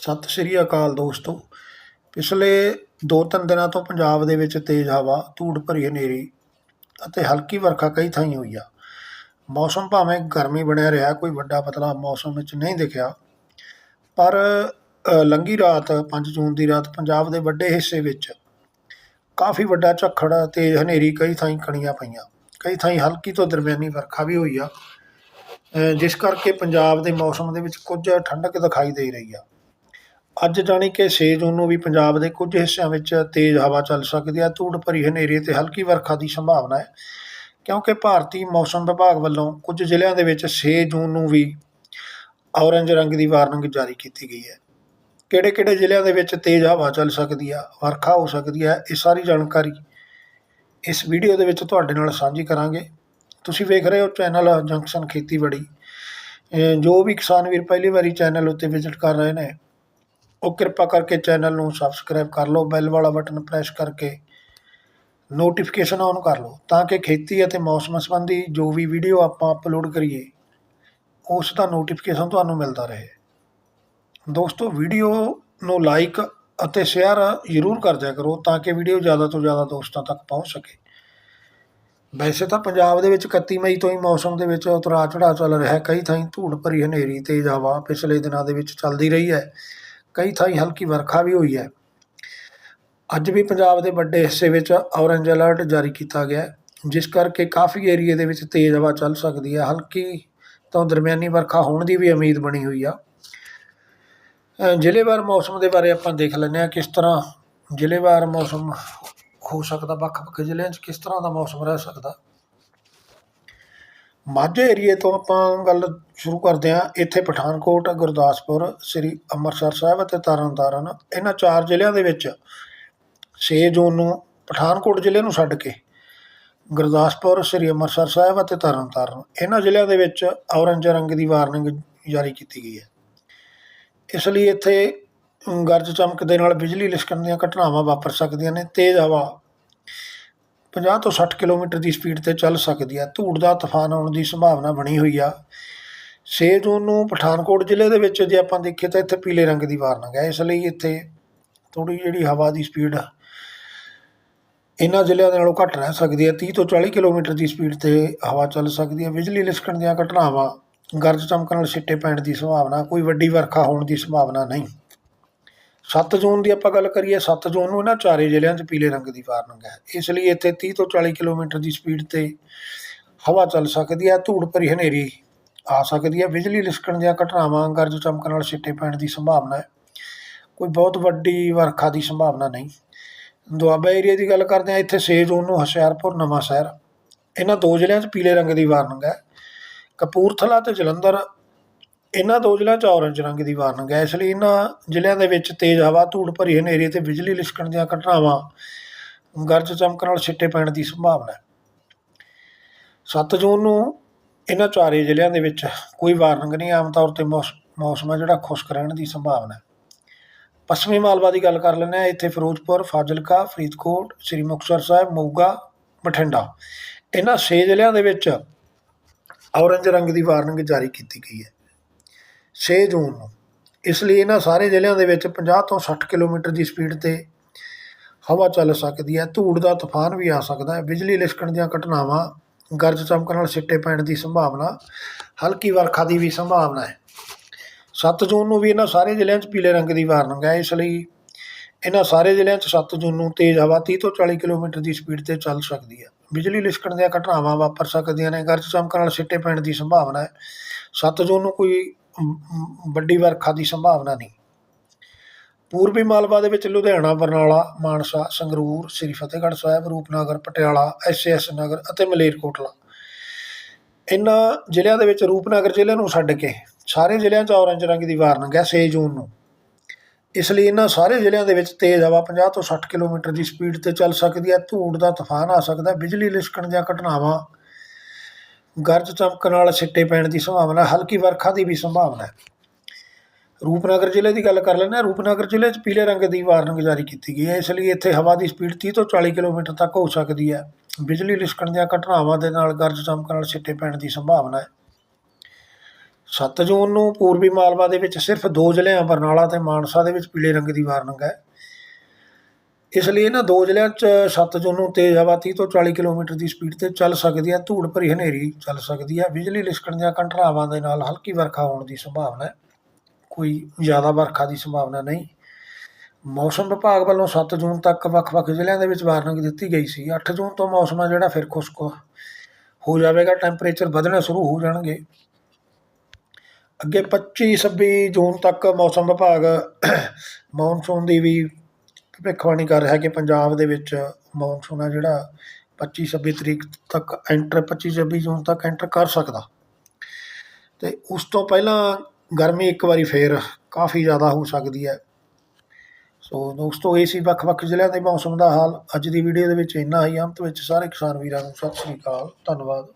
ਸਤਿ ਸ਼੍ਰੀ ਅਕਾਲ ਦੋਸਤੋ। ਪਿਛਲੇ 2-3 ਦਿਨਾਂ ਤੋਂ ਪੰਜਾਬ ਦੇ ਵਿੱਚ ਤੇਜ਼ ਹਵਾ ਧੂੜ ਭਰੀ ਹਨੇਰੀ ਅਤੇ ਹਲਕੀ ਵਰਖਾ ਕਈ ਥਾਈਂ ਹੋਈ ਆ। ਮੌਸਮ ਭਾਵੇਂ ਗਰਮੀ ਬਣਿਆ ਰਿਹਾ ਕੋਈ ਵੱਡਾ ਬਦਲਾਅ ਮੌਸਮ ਵਿੱਚ ਨਹੀਂ ਦਿਖਿਆ। ਪਰ ਅ, ਲੰਘੀ ਰਾਤ 5 ਜੂਨ ਦੀ ਰਾਤ ਪੰਜਾਬ ਦੇ ਵੱਡੇ ਹਿੱਸੇ ਵਿੱਚ ਕਾਫੀ ਵੱਡਾ ਝੱਖੜ ਤੇਜ਼ ਹਨੇਰੀ ਕਈ ਥਾਈਂ ਕਣੀਆਂ ਪਈਆਂ। ਕਈ ਥਾਈਂ ਹਲਕੀ ਤੋਂ ਦਰਮਿਆਨੀ ਵਰਖਾ ਵੀ ਹੋਈ ਆ। ਜਿਸ ਕਰਕੇ ਪੰਜਾਬ ਦੇ ਮੌਸਮ ਦੇ ਵਿੱਚ ਕੁਝ ਠੰਡਕ ਦਿਖਾਈ ਦੇ ਰਹੀ ਆ। ਅੱਜ ਜਾਣੀ ਕਿ 6 ਜੂਨ ਨੂੰ ਵੀ ਪੰਜਾਬ ਦੇ ਕੁਝ ਹਿੱਸਿਆਂ ਵਿੱਚ ਤੇਜ਼ ਹਵਾ ਚੱਲ ਸਕਦੀ ਹੈ। ਧੂੜ ਭਰੀ ਹਨੇਰੀ ਤੇ ਹਲਕੀ ਵਰਖਾ ਦੀ ਸੰਭਾਵਨਾ ਹੈ। ਕਿਉਂਕਿ ਭਾਰਤੀ ਮੌਸਮ ਵਿਭਾਗ ਵੱਲੋਂ ਕੁਝ ਜ਼ਿਲ੍ਹਿਆਂ ਦੇ ਵਿੱਚ 6 ਜੂਨ ਨੂੰ ਵੀ ਔਰੰਜ ਰੰਗ ਦੀ ਵਾਰਨਿੰਗ ਜਾਰੀ ਕੀਤੀ ਗਈ ਹੈ। ਕਿਹੜੇ ਕਿਹੜੇ ਜ਼ਿਲ੍ਹਿਆਂ ਦੇ ਵਿੱਚ ਤੇਜ਼ ਹਵਾ ਚੱਲ ਸਕਦੀ ਆ, ਵਰਖਾ ਹੋ ਸਕਦੀ ਹੈ ਇਹ ਸਾਰੀ ਜਾਣਕਾਰੀ ਇਸ ਵੀਡੀਓ ਦੇ ਵਿੱਚ ਤੁਹਾਡੇ ਨਾਲ ਸਾਂਝੀ ਕਰਾਂਗੇ। ਤੁਸੀਂ ਵੇਖ ਰਹੇ ਹੋ ਚੈਨਲ ਜੰਕਸ਼ਨ ਖੇਤੀਬਾੜੀ। ਜੋ ਵੀ ਕਿਸਾਨ ਵੀਰ ਪਹਿਲੀ ਵਾਰੀ ਚੈਨਲ ਉੱਤੇ ਵਿਜ਼ਿਟ ਕਰ ਰਹੇ ਨੇ ਉਹ ਕਿਰਪਾ ਕਰਕੇ ਚੈਨਲ ਨੂੰ ਸਬਸਕ੍ਰਾਈਬ ਕਰ ਲਓ ਬੈਲ ਵਾਲਾ ਬਟਨ ਪ੍ਰੈਸ ਕਰਕੇ ਨੋਟੀਫਿਕੇਸ਼ਨ ਔਨ ਕਰ ਲਓ, ਤਾਂ ਕਿ ਖੇਤੀ ਅਤੇ ਮੌਸਮ ਸੰਬੰਧੀ ਜੋ ਵੀ ਵੀਡੀਓ ਆਪਾਂ ਅਪਲੋਡ ਕਰੀਏ, ਉਸ ਦਾ ਨੋਟੀਫਿਕੇਸ਼ਨ ਤੁਹਾਨੂੰ ਮਿਲਦਾ ਰਹੇ। ਦੋਸਤੋ ਵੀਡੀਓ ਨੂੰ ਲਾਈਕ ਅਤੇ ਸ਼ੇਅਰ ਜ਼ਰੂਰ ਕਰ ਦਿਆ ਕਰੋ, ਤਾਂ ਕਿ ਵੀਡੀਓ ਜ਼ਿਆਦਾ ਤੋਂ ਜ਼ਿਆਦਾ ਦੋਸਤਾਂ ਤੱਕ ਪਹੁੰਚ ਸਕੇ। ਵੈਸੇ ਤਾਂ ਪੰਜਾਬ ਦੇ ਵਿੱਚ 31 ਮਈ ਤੋਂ ਹੀ ਮੌਸਮ ਦੇ ਵਿੱਚ ਉਤਰਾਅ ਚੜਾਅ ਚੱਲ ਰਿਹਾ ਹੈ, ਕਈ ਥਾਈਂ ਧੂੜ ਭਰੀ ਹਨੇਰੀ, ਤੇਜ਼ ਹਵਾ ਪਿਛਲੇ ਦਿਨਾਂ ਦੇ ਵਿੱਚ ਚੱਲਦੀ ਰਹੀ ਹੈ। ਕਈ ਥਾਈਂ ਹਲਕੀ ਵਰਖਾ ਵੀ ਹੋਈ ਹੈ। ਅੱਜ ਵੀ ਪੰਜਾਬ ਦੇ ਵੱਡੇ ਹਿੱਸੇ ਵਿੱਚ ਔਰੰਜ ਅਲਰਟ ਜਾਰੀ ਕੀਤਾ ਗਿਆ ਹੈ, ਜਿਸ ਕਰਕੇ ਕਾਫੀ ਏਰੀਏ ਦੇ ਵਿੱਚ ਤੇਜ਼ ਹਵਾ ਚੱਲ ਸਕਦੀ ਹੈ। ਹਲਕੀ ਤੋਂ ਦਰਮਿਆਨੀ ਵਰਖਾ ਹੋਣ ਦੀ ਵੀ ਉਮੀਦ ਬਣੀ ਹੋਈ ਆ। ਜ਼ਿਲ੍ਹੇਵਾਰ ਮੌਸਮ ਦੇ ਬਾਰੇ ਆਪਾਂ ਦੇਖ ਲੈਂਦੇ ਹਾਂ ਕਿਸ ਤਰ੍ਹਾਂ ਜ਼ਿਲ੍ਹੇਵਾਰ ਮੌਸਮ ਹੋ ਸਕਦਾ, ਵੱਖ-ਵੱਖ ਜ਼ਿਲ੍ਹਿਆਂ 'ਚ ਕਿਸ ਤਰ੍ਹਾਂ ਦਾ ਮੌਸਮ ਰਹਿ ਸਕਦਾ। ਮਾਝੇ ਏਰੀਏ ਤੋਂ ਆਪਾਂ ਗੱਲ ਸ਼ੁਰੂ ਕਰਦੇ ਹਾਂ। ਇੱਥੇ ਪਠਾਨਕੋਟ, ਗੁਰਦਾਸਪੁਰ, ਸ੍ਰੀ ਅੰਮ੍ਰਿਤਸਰ ਸਾਹਿਬ ਅਤੇ ਤਰਨਤਾਰਨ, ਇਹਨਾਂ ਚਾਰ ਜ਼ਿਲ੍ਹਿਆਂ ਦੇ ਵਿੱਚ 6 ਜੂਨ ਨੂੰ ਪਠਾਨਕੋਟ ਜ਼ਿਲ੍ਹੇ ਨੂੰ ਛੱਡ ਕੇ ਗੁਰਦਾਸਪੁਰ, ਸ੍ਰੀ ਅੰਮ੍ਰਿਤਸਰ ਸਾਹਿਬ ਅਤੇ ਤਰਨਤਾਰਨ, ਇਹਨਾਂ ਜ਼ਿਲ੍ਹਿਆਂ ਦੇ ਵਿੱਚ ਔਰੰਜ ਰੰਗ ਦੀ ਵਾਰਨਿੰਗ ਜਾਰੀ ਕੀਤੀ ਗਈ ਹੈ। ਇਸ ਲਈ ਇੱਥੇ ਗਰਜ ਚਮਕ ਦੇ ਨਾਲ ਬਿਜਲੀ ਲਿਸ਼ਕਣ ਦੀਆਂ ਘਟਨਾਵਾਂ ਵਾਪਰ ਸਕਦੀਆਂ ਨੇ। ਤੇਜ਼ ਹਵਾ 50 ਤੋਂ 60 ਕਿਲੋਮੀਟਰ ਦੀ ਸਪੀਡ ਤੇ ਚੱਲ ਸਕਦੀ ਹੈ ਧੂੜ ਦਾ ਤੂਫਾਨ ਆਉਣ ਦੀ ਸੰਭਾਵਨਾ ਬਣੀ ਹੋਈ ਆ। 6 ਜੂਨ ਨੂੰ ਪਠਾਨਕੋਟ ਜ਼ਿਲ੍ਹੇ ਦੇ ਵਿੱਚ ਜੇ ਆਪਾਂ ਦੇਖੀਏ ਤਾਂ ਇੱਥੇ ਪੀਲੇ ਰੰਗ ਦੀ ਵਾਰਨਿੰਗ ਹੈ ਇਸ ਲਈ ਇੱਥੇ ਥੋੜੀ ਜਿਹੜੀ ਹਵਾ ਦੀ ਸਪੀਡ ਇਹਨਾਂ ਜ਼ਿਲ੍ਹਿਆਂ ਦੇ ਨਾਲੋਂ ਘੱਟ ਰਹਿ ਸਕਦੀ ਹੈ 30 ਤੋਂ 40 ਕਿਲੋਮੀਟਰ ਦੀ ਸਪੀਡ ਤੇ ਹਵਾ ਚੱਲ ਸਕਦੀ ਹੈ ਬਿਜਲੀ ਲਿਸ਼ਕਣ ਦੀਆਂ ਘਟਨਾਵਾਂ, ਗਰਜ ਚਮਕਣ ਨਾਲ ਛਿੱਟੇ ਪੈਣ ਦੀ ਸੰਭਾਵਨਾ, ਕੋਈ ਵੱਡੀ ਵਰਖਾ ਹੋਣ ਦੀ ਸੰਭਾਵਨਾ ਨਹੀਂ। 7 ਜੂਨ ਦੀ ਆਪਾਂ ਗੱਲ ਕਰੀਏ 7 ਜੂਨ ਨੂੰ ਇਹਨਾਂ ਚਾਰੇ ਜ਼ਿਲ੍ਹਿਆਂ 'ਚ ਪੀਲੇ ਰੰਗ ਦੀ ਵਾਰਨਿੰਗ ਹੈ। ਇਸ ਲਈ ਇੱਥੇ 30 ਤੋਂ 40 ਕਿਲੋਮੀਟਰ ਦੀ ਸਪੀਡ ਤੇ ਹਵਾ ਚੱਲ ਸਕਦੀ ਹੈ, ਧੂੜ ਭਰੀ ਹਨੇਰੀ ਆ ਸਕਦੀ ਹੈ, ਬਿਜਲੀ ਲਿਸ਼ਕਣ ਦੀਆਂ ਘਟਨਾਵਾਂ ਗਰਜ ਚਮਕਣ ਨਾਲ ਛਿੱਟੇ ਪੈਣ ਦੀ ਸੰਭਾਵਨਾ ਹੈ। ਕੋਈ ਬਹੁਤ ਵੱਡੀ ਵਰਖਾ ਦੀ ਸੰਭਾਵਨਾ ਨਹੀਂ। ਦੁਆਬਾ ਏਰੀਆ ਦੀ ਗੱਲ ਕਰਦੇ ਹਾਂ, ਇੱਥੇ 6 ਜੂਨ ਨੂੰ ਹੁਸ਼ਿਆਰਪੁਰ ਨਵਾਂ ਸ਼ਹਿਰ ਇਹਨਾਂ ਦੋ ਜ਼ਿਲ੍ਹਿਆਂ 'ਚ ਪੀਲੇ ਰੰਗ ਦੀ ਵਾਰਨਿੰਗ ਹੈ। ਕਪੂਰਥਲਾ ਤੇ ਜਲੰਧਰ ਇਹਨਾਂ ਦੋ ਜ਼ਿਲ੍ਹਿਆਂ 'ਚ ਔਰੰਜ ਰੰਗ ਦੀ ਵਾਰਨਿੰਗ ਹੈ। ਇਸ ਲਈ ਇਹਨਾਂ ਜ਼ਿਲ੍ਹਿਆਂ ਦੇ ਵਿੱਚ ਤੇਜ਼ ਹਵਾ, ਧੂੜ ਭਰੀ ਹਨੇਰੀ ਅਤੇ ਬਿਜਲੀ ਲਿਸ਼ਕਣ ਦੀਆਂ ਘਟਨਾਵਾਂ ਗਰਜ ਚਮਕ ਨਾਲ ਛਿੱਟੇ ਪੈਣ ਦੀ ਸੰਭਾਵਨਾ ਹੈ। 7 ਜੂਨ ਨੂੰ ਇਹਨਾਂ ਚਾਰੇ ਜ਼ਿਲ੍ਹਿਆਂ ਦੇ ਵਿੱਚ ਕੋਈ ਵਾਰਨਿੰਗ ਨਹੀਂ, ਆਮ ਤੌਰ ਤੇ ਮੌਸ- ਮੌਸਮ ਹੈ ਜਿਹੜਾ ਖੁਸ਼ਕ ਰਹਿਣ ਦੀ ਸੰਭਾਵਨਾ ਹੈ। ਪੱਛਮੀ ਮਾਲਵਾ ਦੀ ਗੱਲ ਕਰ ਲੈਂਦੇ ਹਾਂ। ਇੱਥੇ ਫਿਰੋਜ਼ਪੁਰ, ਫਾਜ਼ਿਲਕਾ, ਫਰੀਦਕੋਟ, ਸ੍ਰੀ ਮੁਕਤਸਰ ਸਾਹਿਬ, ਮੋਗਾ, ਬਠਿੰਡਾ ਇਹਨਾਂ 6 ਜ਼ਿਲ੍ਹਿਆਂ ਦੇ ਵਿੱਚ ਔਰੰਜ ਰੰਗ ਦੀ ਵਾਰਨਿੰਗ ਜਾਰੀ ਕੀਤੀ ਗਈ ਹੈ। 6 ਜੂਨ ਨੂੰ। ਇਸ ਲਈ ਇਹਨਾਂ ਸਾਰੇ ਜ਼ਿਲ੍ਹਿਆਂ ਦੇ ਵਿੱਚ 50 ਤੋਂ 60 ਕਿਲੋਮੀਟਰ ਦੀ ਸਪੀਡ ਤੇ ਹਵਾ ਚੱਲ ਸਕਦੀ ਹੈ। ਧੂੜ ਦਾ ਤੂਫਾਨ ਵੀ ਆ ਸਕਦਾ ਹੈ। ਬਿਜਲੀ ਲਿਸ਼ਕਣ ਦੀਆਂ ਘਟਨਾਵਾਂ ਗਰਜ ਚਮਕਣ ਨਾਲ ਸਿੱਟੇ ਪੈਣ ਦੀ ਸੰਭਾਵਨਾ, ਹਲਕੀ ਵਰਖਾ ਦੀ ਵੀ ਸੰਭਾਵਨਾ ਹੈ। 7 ਜੂਨ ਨੂੰ ਵੀ ਇਹਨਾਂ ਸਾਰੇ ਜ਼ਿਲ੍ਹਿਆਂ 'ਚ ਪੀਲੇ ਰੰਗ ਦੀ ਵਾਰਨਿੰਗ ਹੈ। ਇਸ ਲਈ ਇਹਨਾਂ ਸਾਰੇ ਜ਼ਿਲ੍ਹਿਆਂ 'ਚ 7 ਜੂਨ ਨੂੰ ਤੇਜ਼ ਹਵਾ 30 ਤੋਂ 40 ਕਿਲੋਮੀਟਰ ਦੀ ਸਪੀਡ ਤੇ ਚੱਲ ਸਕਦੀ ਹੈ। ਬਿਜਲੀ ਲਿਸ਼ਕਣ ਦੀਆਂ ਘਟਨਾਵਾਂ ਵਾਪਰ ਸਕਦੀਆਂ ਨੇ। ਗਰਜ ਚਮਕਣ ਨਾਲ ਸਿੱਟੇ ਪੈਣ ਦੀ ਸੰਭਾਵਨਾ ਹੈ। 7 ਜੂਨ ਨੂੰ ਕੋਈ ਵੱਡੀ ਵਰਖਾ ਦੀ ਸੰਭਾਵਨਾ ਨਹੀਂ। ਪੂਰਬੀ ਮਾਲਵਾ ਦੇ ਵਿੱਚ ਲੁਧਿਆਣਾ, ਬਰਨਾਲਾ, ਮਾਨਸਾ, ਸੰਗਰੂਰ, ਸ੍ਰੀ ਫਤਿਹਗੜ੍ਹ ਸਾਹਿਬ, ਰੂਪਨਗਰ, ਪਟਿਆਲਾ ਐਸਐਸ ਨਗਰ ਅਤੇ ਮਲੇਰਕੋਟਲਾ ਇਹਨਾਂ ਜ਼ਿਲ੍ਹਿਆਂ ਦੇ ਵਿੱਚ ਰੂਪਨਗਰ ਜ਼ਿਲ੍ਹੇ ਨੂੰ ਛੱਡ ਕੇ ਸਾਰੇ ਜ਼ਿਲ੍ਹਿਆਂ 'ਚ ਔਰੰਜ ਰੰਗ ਦੀ ਵਾਰਨਿੰਗ ਹੈ 6 ਜੂਨ ਨੂੰ। ਇਸ ਲਈ ਇਹਨਾਂ ਸਾਰੇ ਜ਼ਿਲ੍ਹਿਆਂ ਦੇ ਵਿੱਚ ਤੇਜ਼ ਹਵਾ 50 ਤੋਂ 60 ਕਿਲੋਮੀਟਰ ਦੀ ਸਪੀਡ ਤੇ ਚੱਲ ਸਕਦੀ ਹੈ। ਧੂੜ ਦਾ ਤੂਫਾਨ ਆ ਸਕਦਾ ਬਿਜਲੀ ਲਿਸ਼ਕਣ ਦੀਆਂ ਘਟਨਾਵਾਂ ਗਰਜ ਚਮਕ ਨਾਲ ਛਿੱਟੇ ਪੈਣ ਦੀ ਸੰਭਾਵਨਾ, ਹਲਕੀ ਵਰਖਾ ਦੀ ਵੀ ਸੰਭਾਵਨਾ ਹੈ। ਰੂਪਨਗਰ ਜ਼ਿਲ੍ਹੇ ਦੀ ਗੱਲ ਕਰ ਲੈਂਦੇ ਹਾਂ, ਰੂਪਨਗਰ ਜ਼ਿਲ੍ਹੇ 'ਚ ਪੀਲੇ ਰੰਗ ਦੀ ਵਾਰਨਿੰਗ ਜਾਰੀ ਕੀਤੀ ਗਈ ਹੈ, ਇਸ ਲਈ ਇੱਥੇ ਹਵਾ ਦੀ ਸਪੀਡ 30 ਤੋਂ 40 ਕਿਲੋਮੀਟਰ ਤੱਕ ਹੋ ਸਕਦੀ ਹੈ। ਬਿਜਲੀ ਲਿਸ਼ਕਣ ਦੀਆਂ ਘਟਨਾਵਾਂ ਦੇ ਨਾਲ ਗਰਜ ਚਮਕ ਨਾਲ ਛਿੱਟੇ ਪੈਣ ਦੀ ਸੰਭਾਵਨਾ ਹੈ। 7 ਜੂਨ ਨੂੰ ਪੂਰਬੀ ਮਾਲਵਾ ਦੇ ਵਿੱਚ ਸਿਰਫ ਦੋ ਜ਼ਿਲ੍ਹਿਆਂ, ਬਰਨਾਲਾ ਤੇ ਮਾਨਸਾ ਦੇ ਵਿੱਚ ਪੀਲੇ ਰੰਗ ਦੀ ਵਾਰਨਿੰਗ ਹੈ। ਇਸ ਲਈ ਇਹਨਾਂ ਦੋ ਜ਼ਿਲ੍ਹਿਆਂ 'ਚ 7 ਜੂਨ ਨੂੰ ਤੇਜ਼ ਹਵਾ 30 ਤੋਂ 40 ਕਿਲੋਮੀਟਰ ਦੀ ਸਪੀਡ ਤੇ ਚੱਲ ਸਕਦੀ ਹੈ, ਧੂੜ ਭਰੀ ਹਨੇਰੀ ਚੱਲ ਸਕਦੀ ਹੈ। ਬਿਜਲੀ ਲਿਸ਼ਕਣ ਦੀਆਂ ਘਟਨਾਵਾਂ ਦੇ ਨਾਲ ਹਲਕੀ ਵਰਖਾ ਹੋਣ ਦੀ ਸੰਭਾਵਨਾ ਹੈ। ਕੋਈ ਜ਼ਿਆਦਾ ਵਰਖਾ ਦੀ ਸੰਭਾਵਨਾ ਨਹੀਂ। ਮੌਸਮ ਵਿਭਾਗ ਵੱਲੋਂ 7 ਜੂਨ ਤੱਕ ਵੱਖ-ਵੱਖ ਜ਼ਿਲ੍ਹਿਆਂ ਦੇ ਵਿੱਚ ਵਾਰਨਿੰਗ ਦਿੱਤੀ ਗਈ ਸੀ। 8 ਜੂਨ ਤੋਂ ਮੌਸਮ ਆ ਜਿਹੜਾ, ਫਿਰ ਖੁਸ਼ਕ ਹੋ ਜਾਵੇਗਾ। ਟੈਂਪਰੇਚਰ ਵਧਣੇ ਸ਼ੁਰੂ ਹੋ ਜਾਣਗੇ। ਅੱਗੇ 25 26 ਜੂਨ ਤੱਕ ਮੌਸਮ ਵਿਭਾਗ ਮੌਨਸੂਨ ਦੀ ਵੀ ਭਵਿੱਖਬਾਣੀ ਕਰ ਰਿਹਾ ਕਿ ਪੰਜਾਬ ਦੇ ਵਿੱਚ ਮੌਨਸੂਨ ਆ ਜਿਹੜਾ 25 26 ਤਰੀਕ ਤੱਕ ਐਂਟਰ 25 26 ਜੂਨ ਤੱਕ ਐਂਟਰ ਕਰ ਸਕਦਾ। ਤੇ ਉਸ ਤੋਂ ਪਹਿਲਾਂ ਗਰਮੀ ਇੱਕ ਵਾਰੀ ਫੇਰ ਕਾਫੀ ਜ਼ਿਆਦਾ ਹੋ ਸਕਦੀ ਹੈ। ਸੋ ਦੋਸਤੋ, ਇਹ ਸੀ ਵੱਖ-ਵੱਖ ਜ਼ਿਲ੍ਹਿਆਂ ਦੇ ਮੌਸਮ ਦਾ ਹਾਲ। ਅੱਜ ਦੀ ਵੀਡੀਓ ਦੇ ਵਿੱਚ ਇੰਨਾ ਹੀ। ਅੰਤ ਵਿੱਚ ਸਾਰੇ ਕਿਸਾਨ ਵੀਰਾਂ ਨੂੰ ਸਤਿ ਸ੍ਰੀ ਅਕਾਲ। ਧੰਨਵਾਦ।